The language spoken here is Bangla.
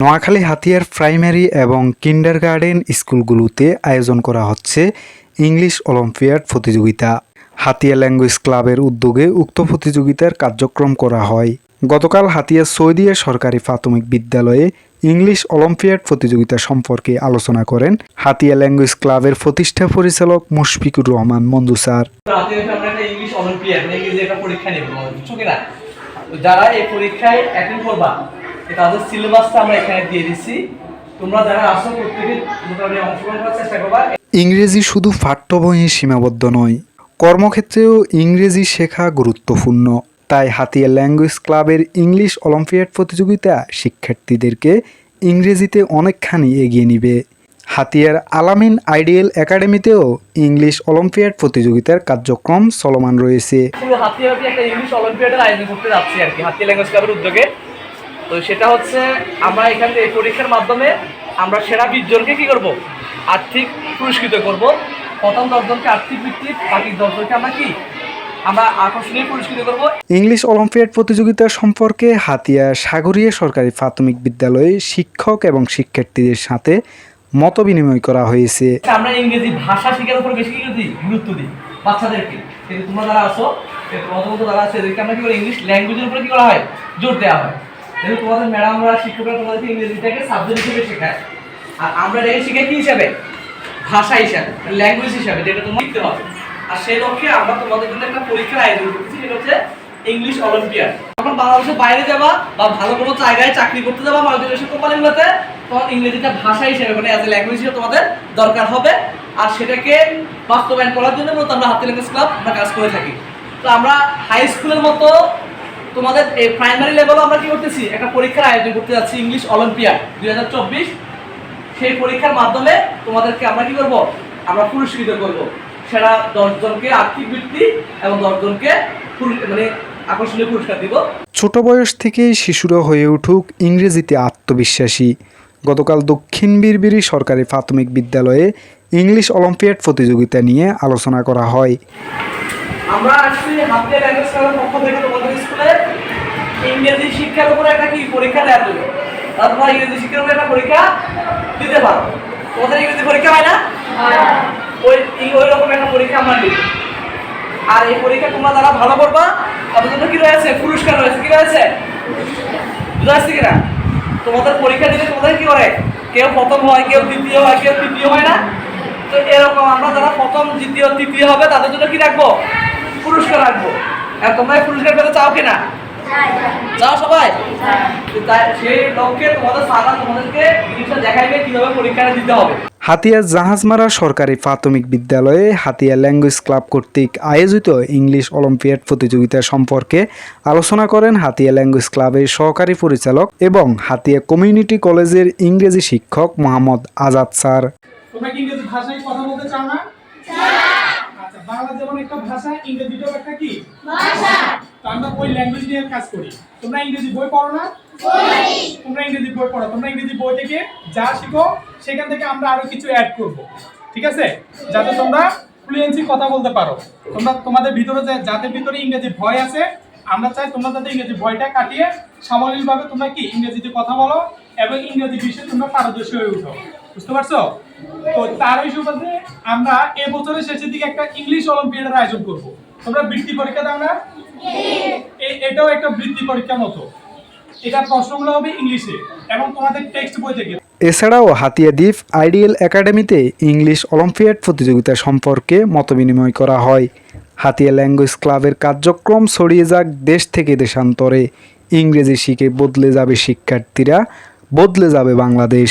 নোয়াখালী হাতিয়ার প্রাইমারি এবং কিন্ডারগার্টেন স্কুলগুলোতে আয়োজন করা হচ্ছে ইংলিশ অলিম্পিয়াড প্রতিযোগিতা। হাতিয়া ল্যাঙ্গুয়েজ ক্লাবের উদ্যোগে উক্ত প্রতিযোগিতার কার্যক্রম করা হয়। গতকাল হাতিয়া সৌদিয়া সরকারি প্রাথমিক বিদ্যালয়ে ইংলিশ অলিম্পিয়াড প্রতিযোগিতা সম্পর্কে আলোচনা করেন হাতিয়া ল্যাঙ্গুয়েজ ক্লাবের প্রতিষ্ঠা পরিচালক মুশফিকুর রহমান মঞ্জু স্যার। মানে যারা এই পরীক্ষায় করবা তাদের সিলেবাসটা আমরা এখানে দিয়ে দিচ্ছি তোমরা যারা আসো প্রত্যেকে মোটামুটি অংশগ্রহণ করার চেষ্টা করবা। ইংরেজি শুধু পাঠ্য বইয়ে সীমাবদ্ধ নয় কর্মক্ষেত্রেও ইংরেজি শেখা গুরুত্বপূর্ণ। তাই হাতিয়া ল্যাঙ্গুয়েজ ক্লাবের ইংলিশ অলিম্পিয়াড প্রতিযোগিতা শিক্ষার্থীদেরকে ইংরেজিতে অনেকখানি এগিয়ে নিবে। হাতিয়ার আলামিন আইডিয়াল একাডেমিতেও ইংলিশ অলিম্পিয়াড প্রতিযোগিতার কার্যক্রম চলমান রয়েছে। হাতিয়াবাটি একটা ইংলিশ অলিম্পিয়াডের আয়োজন করতে যাচ্ছি আর কি হাতিয়া ল্যাঙ্গুয়েজ ক্লাবের উদ্যোগে। তো সেটা হচ্ছে আমরা এখান থেকে এই পরীক্ষার মাধ্যমে আমরা সেরা বিশ জনকে কী করব? আর্থিক পুরস্কৃত করব। প্রথম দশজনকে আর্থিক ভিত্তিক বাকি দশজনকে আমরা কি? আমরা আকর্ষণীয় পুরস্কৃত করব। ইংলিশ অলিম্পিয়াড প্রতিযোগিতা সম্পর্কে হাতিয়া সাগরিয়া সরকারি প্রাথমিক বিদ্যালয়ে শিক্ষক এবং শিক্ষার্থীদের সাথে মত বিনিময় করা হয়েছে। আমরা ইংরেজি ভাষা শেখার উপর বেশি কি দিই গুরুত্ব দিই বাচ্চাদেরকে। কিন্তু তোমরা যারা আসো তোমাদের মতো যারা আছে এদেরকে আমরা কি করি ইংলিশ ল্যাঙ্গুয়েজের উপরে কি করা হয়? জোর দেওয়া হয়। যেহেতু তোমাদের ম্যাডামরা শিক্ষকরা তোমাদেরকে ইংরেজিটাকে সাবজেক্ট হিসেবে শেখায়। আর আমরা এটাকে হিসাবে? ভাষা হিসাবে ল্যাঙ্গুয়েজ হিসাবে, যেটা তোমার শিখতে হবে। আর সেই লক্ষ্যে আমরা তোমাদের জন্য একটা পরীক্ষার আয়োজন করতেছি, সেটা হচ্ছে ইংলিশ অলিম্পিয়াড যখন বাংলাদেশের বাইরে যাবা বা ভালো কোনো জায়গায় চাকরি করতে যাবা মাল্টিনেশনাল কোম্পানিগুলোতে, তখন ইংরেজিটা ভাষা হিসেবে মানে অ্যাজ এ ল্যাঙ্গুয়েজ হিসেবে তোমাদের দরকার হবে। আর সেটাকে বাস্তবায়ন করার জন্য মূলত আমরা হাতি ল্যাঙ্গুয়েজ ক্লাব আমরা কাজ করে থাকি। তো আমরা হাই স্কুলের মতো তোমাদের এই প্রাইমারি লেভেলও আমরা কি করতেছি? একটা পরীক্ষার আয়োজন করতে যাচ্ছি ইংলিশ অলিম্পিয়াড দুই হাজার চব্বিশ। সেই পরীক্ষার মাধ্যমে তোমাদেরকে আমরা কি করব? আমরা পুরস্কৃত করব। সেরা দশজনকে আর্থিক বৃত্তি এবং দশজনকে মানে আকর্ষণীয় পুরস্কার দিব। ছোট বয়স থেকেই শিশুরা হয়ে উঠুক ইংরেজিতে আত্মবিশ্বাসী। গতকাল দক্ষিণ বীরবিরি সরকারি প্রাথমিক বিদ্যালয়ে ইংলিশ অলিম্পিয়াড প্রতিযোগিতা নিয়ে আলোচনা করা হয়। আমরা আসছি হাতে ল্যাঙ্গুয়েজ পক্ষ থেকে ইংরেজি শিক্ষার উপরে একটা কি পরীক্ষা জন্য তারপর তোমরা ইংরেজি শিক্ষার উপরে একটা পরীক্ষা দিতে পারো। তোমাদের ইংরেজি পরীক্ষা হয় না? ওই ওই রকম একটা পরীক্ষা আমরা দিই আর এই পরীক্ষা তোমরা যারা ভালো করবা তাদের জন্য কি রয়েছে? পুরস্কার রয়েছে। কি রয়েছে? বুঝা যাচ্ছে কিনা? তোমাদের পরীক্ষা দিলে তোমাদের কি করে কেউ প্রথম হয় কেউ দ্বিতীয় হয় কেউ তৃতীয় হয় না? তো এরকম আমরা যারা প্রথম দ্বিতীয় তৃতীয় হবে তাদের জন্য কি রাখব? পুরস্কার রাখব। আর তোমরা এই পুরস্কার পেতে চাও কিনা? চাও সবাই। তো তাই সেই লক্ষ্যে তোমাদের সাদা তোমাদেরকে জিনিসটা দেখাইবে কীভাবে পরীক্ষাটা দিতে হবে। হাতিয়া জাহাজমারা সরকারি প্রাথমিক বিদ্যালয়ে হাতিয়া ল্যাঙ্গুয়েজ ক্লাব কর্তৃক আয়োজিত ইংলিশ অলিম্পিয়াড প্রতিযোগিতা সম্পর্কে আলোচনা করেন হাতিয়া ল্যাঙ্গুয়েজ ক্লাবের সহকারী পরিচালক এবং হাতিয়া কমিউনিটি কলেজের ইংরেজি শিক্ষক মোহাম্মদ আজাদ স্যার। তোমরা ইংরেজি ভাষায় কথা বলতে চাও না? আচ্ছা বাংলা যেমন একটা ভাষা ইংরেজিটাও একটা কি? ভাষা। তো আমরা ওই ল্যাঙ্গুয়েজ নিয়ে কাজ করি। তোমরা ইংরেজি বই পড়ো না? তোমরা ইংরেজি বই পড়ো। তোমরা ইংরেজি বই থেকে যা শিখো, সেখান থেকে আমরা আরও কিছু অ্যাড করব। ঠিক আছে? যাতে তোমরা ফ্লুয়েন্সি কথা বলতে পারো। তোমরা, তোমাদের ভিতরে যাদের ভিতরে ইংরেজি ভয় আছে, আমরা চাই তোমরা যাতে ইংরেজি ভয়টা কাটিয়ে সামগ্রিকভাবে তোমরা কি ইংরেজিতে কথা বলো এবং ইংরেজি বিষয়ে তোমরা পারদর্শী হয়ে উঠো। বুঝতে পারছ? তো তারই সুবাদে আমরা এ বছরের শেষের দিকে একটা ইংলিশ অলিম্পিয়াডের আয়োজন করব। তোমরা বৃত্তি পরীক্ষা দাও না। এটাও একটা বৃত্তি পরীক্ষার মতো। এটা প্রশ্নগুলো হবে ইংলিশে এবং তোমাদের টেক্সট বই থেকে এছাড়াও হাতিয়া দ্বীপ আইডিয়াল একাডেমিতে ইংলিশ অলিম্পিয়াড প্রতিযোগিতা সম্পর্কে মতবিনিময় করা হয়। হাতিয়া ল্যাঙ্গুয়েজ ক্লাবের কার্যক্রম ছড়িয়ে যাক দেশ থেকে দেশান্তরে। ইংরেজি শিখে বদলে যাবে শিক্ষার্থীরা, বদলে যাবে বাংলাদেশ।